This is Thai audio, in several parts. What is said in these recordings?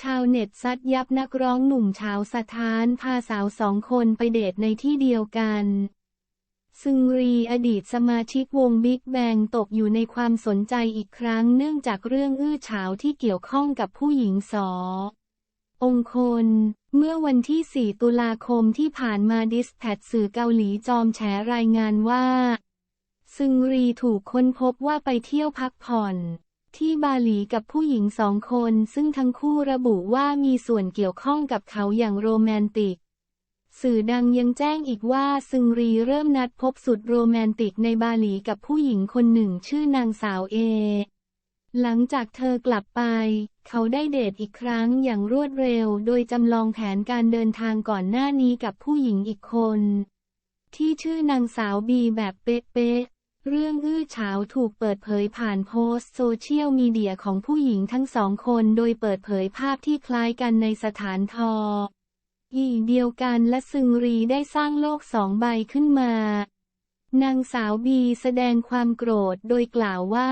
ชาวเน็ตซัดยับนักร้องหนุ่มชาวสถาน พาสาวสองคนไปเดทในที่เดียวกัน ซึงรีอดีตสมาชิกวงบิ๊กแบงตกอยู่ในความสนใจอีกครั้งเนื่องจากเรื่องอื้อฉาวที่เกี่ยวข้องกับผู้หญิงสอ องคน เมื่อวันที่ 4 ตุลาคมที่ผ่านมาดิสแพดสื่อเกาหลีจอมแฉรายงานว่า ซึงรีถูกค้นพบว่าไปเที่ยวพักผ่อน ที่บาหลีกับผู้หญิงสองคน ซึ่งทั้งคู่ระบุว่ามีส่วนเกี่ยวข้องกับเขาอย่างโรแมนติก สื่อดังยังแจ้งอีกว่าซึงรีเริ่มนัดพบสุดโรแมนติกในบาหลีกับผู้หญิงคนหนึ่งชื่อนางสาวเอ หลังจากเธอกลับไป เขาได้เดทอีกครั้งอย่างรวดเร็ว โดยจำลองแผนการเดินทางก่อนหน้านี้กับผู้หญิงอีกคน ที่ชื่อนางสาวบีแบบเป๊ะ เรื่องอื้อฉาวถูกเปิดเผยผ่านโพสต์โซเชียลมีเดียของผู้หญิงทั้งสองคนโดยเปิดเผยภาพที่คล้ายกันในสถานทอ อีเดียวกันและซึงรีได้สร้างโลกสองใบขึ้นมา นางสาวบีแสดงความโกรธโดยกล่าวว่า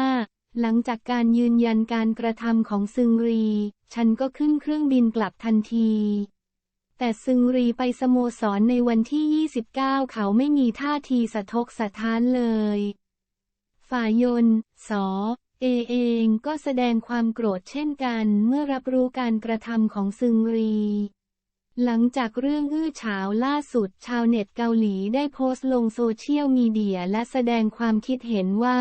หลังจากการยืนยันการกระทำของซึงรี ฉันก็ขึ้นเครื่องบินกลับทันทีแต่ซึงรีไปสโมสรในวันที่ 29 เขาไม่มีท่าทีสะทกสะท้านเลย ฝ่ายยนสอเอเองก็แสดงความโกรธเช่นกันเมื่อรับรู้การกระทำของซึงรี หลังจากเรื่องอื้อฉาวล่าสุดชาวเน็ตเกาหลีได้โพสต์ลงโซเชียลมีเดียและแสดงความคิดเห็นว่า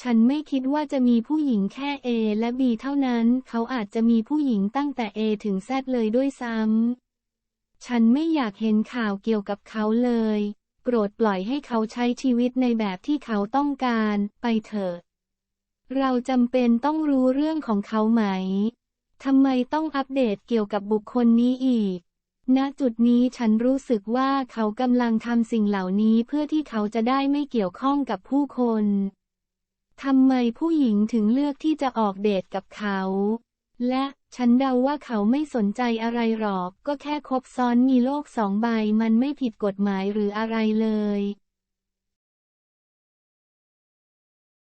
ฉันไม่คิดว่าจะมีผู้หญิงแค่ A และ B เท่านั้น เขาอาจจะมีผู้หญิงตั้งแต่ A ถึง Z เลยด้วยซ้ำฉันไม่อยากเห็นข่าวเกี่ยวกับเขาเลย โปรดปล่อยให้เขาใช้ชีวิตในแบบที่เขาต้องการ ไปเถิดเราจำเป็นต้องรู้เรื่องของเขาไหมทำไมต้องอัปเดตเกี่ยวกับบุคคลนี้อีก ณ จุดนี้ฉันรู้สึกว่าเขากำลังทำสิ่งเหล่านี้เพื่อที่เขาจะได้ไม่เกี่ยวข้องกับผู้คนทำไมผู้หญิงถึงเลือกที่จะออกเดทกับเขา และ ฉันเดาว่าเขาไม่สนใจอะไรหรอก ก็แค่คบซ้อนมีโลกสองใบมันไม่ผิดกฎหมายหรืออะไรเลย